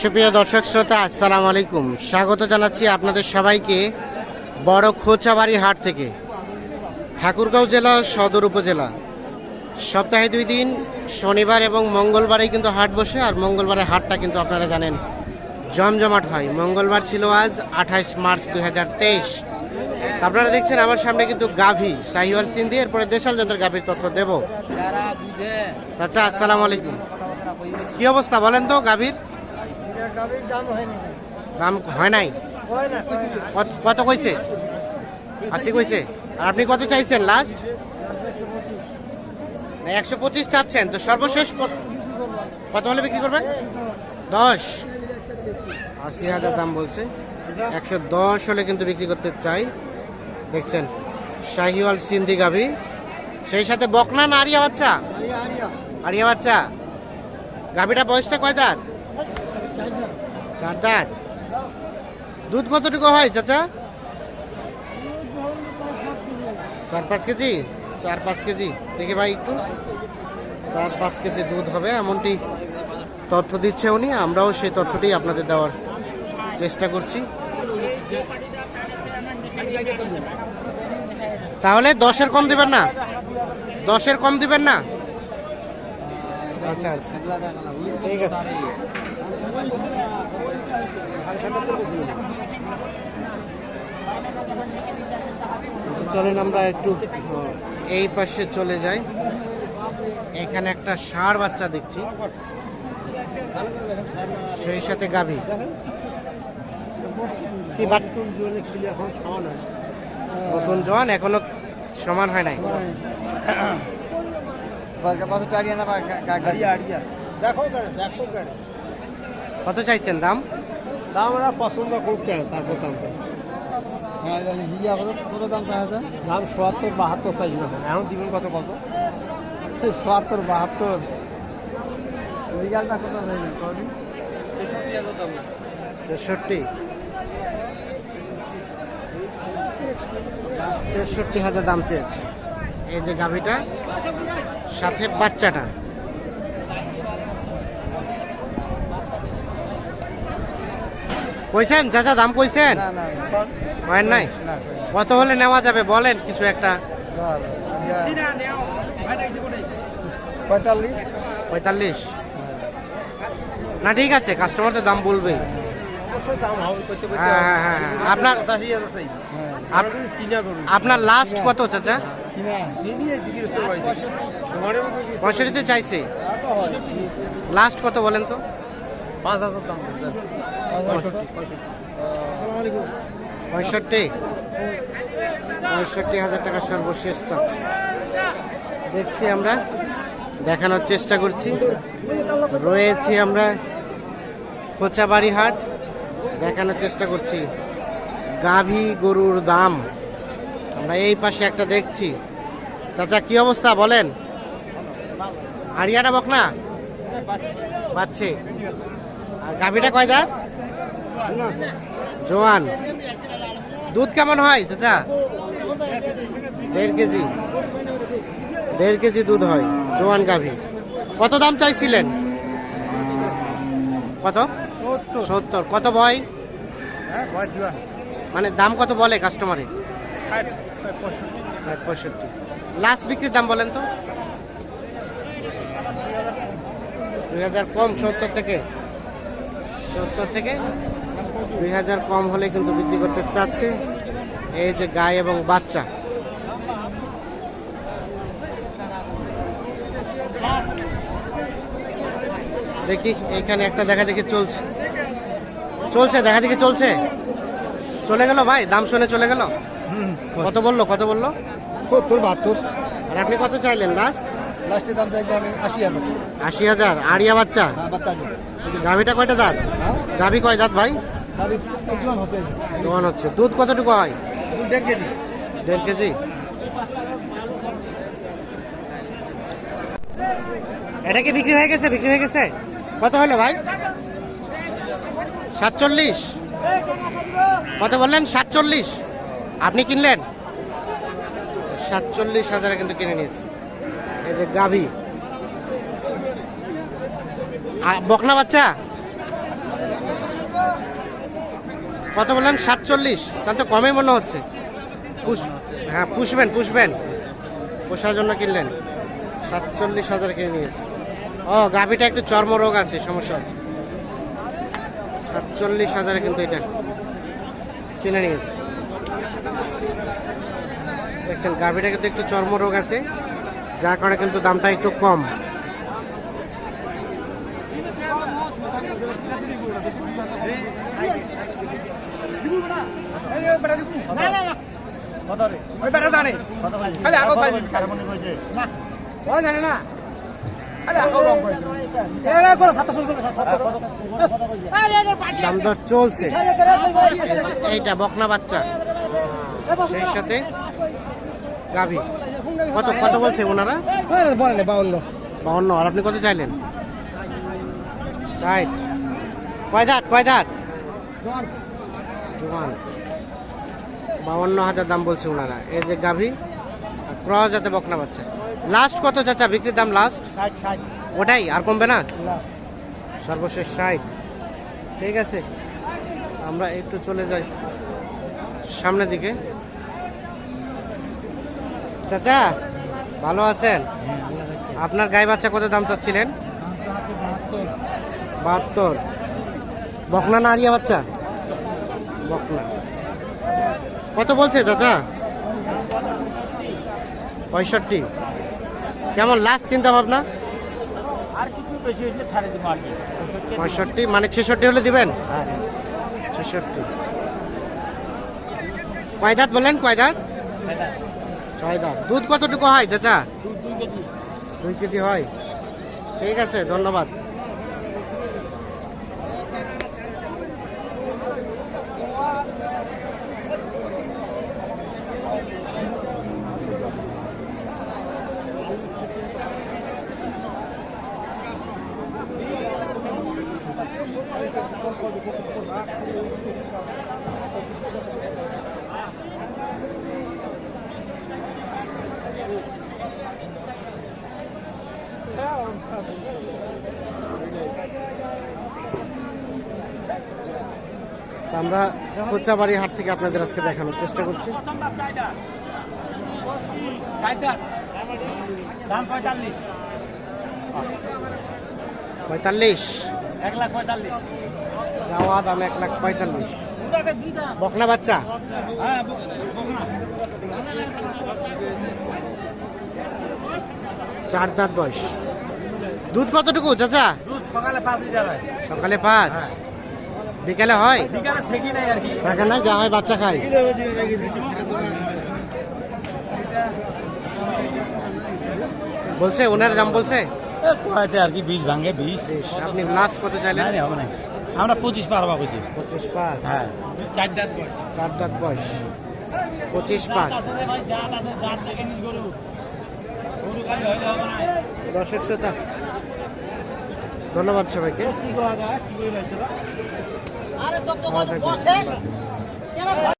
সুপ্রিয় দর্শক শ্রোতা আসসালামু আলাইকুম। স্বাগত জানাচ্ছি আপনাদের সবাইকে বড় খোঁচাবাড়ি হাট থেকে। ঠাকুরগাঁও জেলা সদর উপজেলা। সপ্তাহে দুই দিন শনিবার এবং মঙ্গলবারে কিন্তু হাট বসে আর মঙ্গলবারে হাটটা কিন্তু আপনারা জানেন জমজমাট হয়। মঙ্গলবার ছিল আজ আঠাইশ মার্চ দুই হাজার তেইশ। আপনারা দেখছেন আমার সামনে কিন্তু গাভী শাহিওয়াল সিন্ধি এরপরে দেশাল জাতের গাভীর তথ্য দেব। আচ্ছা আসসালামু আলাইকুম। কি অবস্থা বলেন তো গাভীর? দাম হয় নাই? কত- কত কইছে? আশি কইছে। আর আপনি কত চাইছেন লাস্ট একশো পঁচিশ চাচ্ছেন তো সর্বশেষ কত- কত হলে বিক্রি করবেন? দশ। আশি হাজার দাম বলছে। একশো দশ হলে কিন্তু বিক্রি করতে চাই। দেখছেন শাহিওয়াল সিন্ধি গাভি। সেই সাথে বকনা না আরিয়া বাচ্চা? আরিয়া বাচ্চা। গাভিটা বয়সটা কয় দাঁত? চার দুধ কতটুকু হয়, চাচা? চার পাঁচ কেজি? চার পাঁচ কেজি। দেখে ভাই একটু। চার পাঁচ কেজি দুধ হবে, এমনটি তথ্য দিচ্ছে উনি। আমরাও সেই তথ্যটি আপনাদের দেওয়ার চেষ্টা করছি। তাহলে দশের কম দিবেন না? দশের কম দিবেন না? আচ্ছা আচ্ছা। ঠিক আছে। চলেন আমরা একটু এই পাশে চলে যাই। এখানে একটা ষাঁড় বাচ্চা দেখছি। সেই সাথে গাভী। নতুন জোয়ান, এখনও সমান হয় নাই। কত চাইছেন দাম? দাম আমরা পছন্দ করতে তারপর দাম চাই? কত দাম চাইছে দাম সোয়াত্তর বাহাত্তর চাই না। এখন দিবেন কত কত? সোয়াত্তর বাহাত্তর। রিজাল্টটা কত হয়ে তেষট্টি। তেষট্টি হাজার দাম চেয়েছে। এই যে গাভিটা সাথে বাচ্চাটা। কইছেন? চাচা দাম কইছেন? না না হয় নাই? কত হলে নেওয়া যাবে বলেন কিছু একটা। পঁয়তাল্লিশ। না ঠিক আছে কাস্টমারদের দাম বলবে। হ্যাঁ হ্যাঁ। হ্যাঁ। আপনার আপনার লাস্ট কত চাচা? পঁয়ষট্টিতে চাইছে। লাস্ট কত বলেন তো? পাঁচ হাজার দাম। পঁয়ষট্টি। পঁয়ষট্টি হাজার টাকা সর্বশেষ চাচ্ছি। দেখছি আমরা, দেখানোর চেষ্টা করছি। রয়েছি আমরা কোচাবাড়ি হাট। দেখানোর চেষ্টা করছি। গাভী গরুর দাম। আমরা এই পাশে একটা দেখছি। চাচা, কি অবস্থা বলেন? আরিয়াটা বক না পাচ্ছে। আর গাভীটা কয় দাঁত? জোয়ান। দুধ কেমন হয় চাচা? দেড় কেজি। দেড় কেজি দুধ হয় জোয়ান গাভী। কত দাম চাইছিলেন? কত? সত্তর। কত ভয় মানে দাম কত বলে কাস্টমারে? ষাট পঁয়ষট্টি। লাস্ট বিক্রির দাম বলেন তো। দুই হাজার কম সত্তর থেকে। সত্তর থেকে দুই হাজার কম হলে কিন্তু বিক্রি করতে চাচ্ছে এই যে গায়ে এবং বাচ্চা। দেখি এখানে একটা দেখা দেখি চলছে। চলছে দেখা দেখি চলছে? চলে গেল ভাই? দাম শুনে চলে গেল? কত বলল কত বলল? সত্তর বাহাত্তর। আর আপনি কত চাইলেন লাস্ট লাস্টের দাম চাইছি আমি আশি হাজার। আশি হাজার। আড়িয়া বাচ্চা? হ্যাঁ গাভিটা কয়টা দাঁত? গাভি কয় দাঁত ভাই? দোকান হচ্ছে। দুধ কতটুকু হয়? দু দেড় কেজি। দেড় কেজি? এটা কি বিক্রি হয়ে গেছে? বিক্রি হয়ে গেছে? কত হলো ভাই? সাতচল্লিশ? কত বললেন? সাতচল্লিশ? আপনি কিনলেন? সাতচল্লিশ হাজারে কিন্তু কিনে নিয়েছি। এই যে গাভি। বকনা বাচ্চা? কত বললেন? সাতচল্লিশ। তাহলে তো কমই মনে হচ্ছে। হ্যাঁ পুষবেন পুষবেন। পোষার জন্য কিনলেন। সাতচল্লিশ হাজার কিনে নিয়েছে। ও, গাভিটা একটু চর্মরোগ আছে, সমস্যা আছে। সাতচল্লিশ হাজারে কিন্তু এটা কিনে নিয়েছে। দেখছেন, গাভিটা কিন্তু একটু চর্মরোগ আছে। যার কারণে কিন্তু দামটা একটু কম। চলছে। এইটা বকনা বাচ্চা। সেই সাথে গাভি। কত কত বলছে ওনারা? বলে না বাউন্ন। বাউন্ন আর আপনি কত চাইলেন? ষাট। কয় দাঁত কয় দাঁত? জোয়ান। বাউন্ন হাজার দাম বলছে ওনারা। এই যে গাভি ক্রস যাতে বকনা বাচ্চা। লাস্ট কত চাচা? বিক্রির দাম লাস্ট ওটাই? আর কমবে না। সর্বশেষ ষাট। ঠিক আছে। আমরা একটু চলে যাই। সামনের দিকে। চাচা, ভালো আছেন? আপনার গাই বাচ্চা কত দাম চাচ্ছিলেন? বাহাত্তর। বকনা না আরিয়া বাচ্চা? বকনা। কত বলছে চাচা? পঁয়ষট্টি। কেমন লাস্ট চিন্তা ভাবনা? পঁয়ষট্টি মানে ছেষট্টি হলে দিবেন? ছেষট্টি। কয় দাঁত বললেন কয় দাঁত? ছয় দাঁত দুধ কতটুকু হয় চাচা? দুই কেজি হয়। ঠিক আছে ধন্যবাদ। আমরা কোচাবাড়ি হাট থেকে আপনাদের আজকে দেখানোর চেষ্টা করছি। পঁয়তাল্লিশ। এক লাখ পঁয়তাল্লিশ। যাওয়া দাম এক লাখ পঁয়তাল্লিশ। বকনা বাচ্চা? হ্যাঁ চার দাঁত বয়স। দুধ কতটুকু চাচা? দুধ সকালে পাঁচ লিটার হয়। সকালে বিকালে হয়? বিকালে ছেঁকি নাই আর কি। থাকে না যা হয় বাচ্চা খায়। বলছে ওনার দাম বলছে? আছে আর কি বীজ ভাঙে বেশ, আপনি লাস্ট কত চাইলেন? না হবে না আমরা পঁচিশ পার হবা বুঝি পঁচিশ পার? হ্যাঁ। চার দাঁত বয়স। চার দাঁত বয়স। পঁচিশ পার। ভাই জাত আছে জাত দেখে নিজ গরু। গরু গাড়ি হইলে হবে না। দর্শক শ্রোতা ধন্যবাদ সবাইকে।